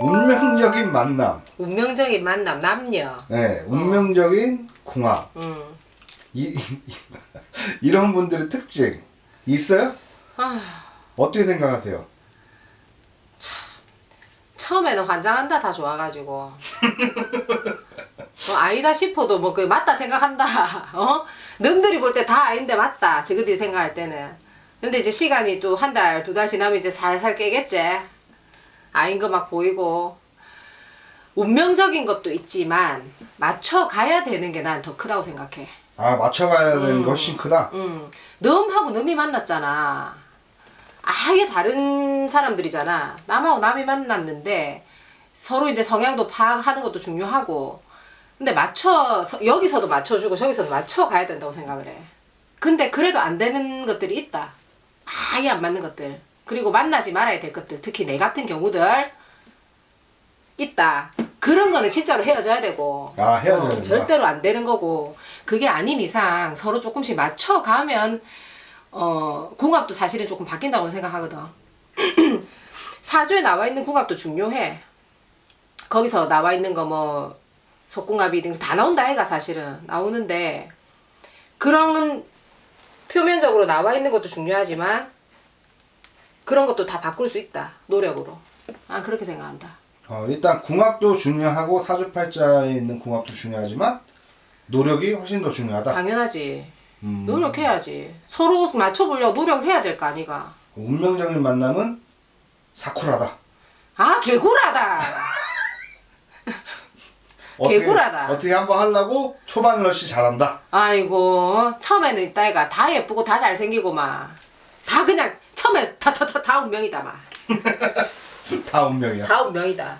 운명적인 만남. 운명적인 만남 남녀. 네, 운명적인 궁합. 음. 이, 이 런 분들의 특징 있어요? 아, 어떻게 생각하세요? 처음에는 환장한다 다 좋아가지고. 어, 아니다 싶어도 뭐 그 맞다 생각한다. 어? 남들이 볼 때 다 아닌데 맞다. 지그들이 생각할 때는. 근데 이제 시간이 또 한 달, 두 달 지나면 이제 살살 깨겠지. 아닌 거 막 보이고. 운명적인 것도 있지만 맞춰가야 되는 게 난 더 크다고 생각해. 아 맞춰가야 되는 음. 게 훨씬 크다. 응. 넘하고 넘이 만났잖아. 아예 다른 사람들이잖아. 남하고 남이 만났는데 서로 이제 성향도 파악하는 것도 중요하고. 근데 맞춰 서- 여기서도 맞춰주고 저기서도 맞춰가야 된다고 생각을 해. 근데 그래도 안 되는 것들이 있다. 아예 안 맞는 것들. 그리고 만나지 말아야 될 것들. 특히 내 같은 경우들 있다. 그런 거는 진짜로 헤어져야 되고. 아 헤어져야 어, 된다. 절대로 안 되는 거고 그게 아닌 이상 서로 조금씩 맞춰가면 어 궁합도 사실은 조금 바뀐다고 생각하거든 사주에 나와 있는 궁합도 중요해 거기서 나와 있는 거 뭐 속궁합이든 다 나온다 아이가 사실은 나오는데 그런 표면적으로 나와 있는 것도 중요하지만 그런 것도 다 바꿀 수 있다 노력으로 아 그렇게 생각한다 어, 일단 궁합도 중요하고 사주팔자에 있는 궁합도 중요하지만 노력이 훨씬 더 중요하다. 당연하지 음, 노력해야지. 서로 맞춰보려고 노력을 해야 될 거 아니가. 운명적인 만남은 사쿠라다. 아, 개구라다. 개구라다. 어떻게 한번 하려고 초반 러시 잘한다. 아이고, 처음에는 이따가 다 예쁘고 다 잘생기고 막. 다 그냥 처음에 다 다 다 다 운명이다 막. 다 운명이야. 다 운명이다.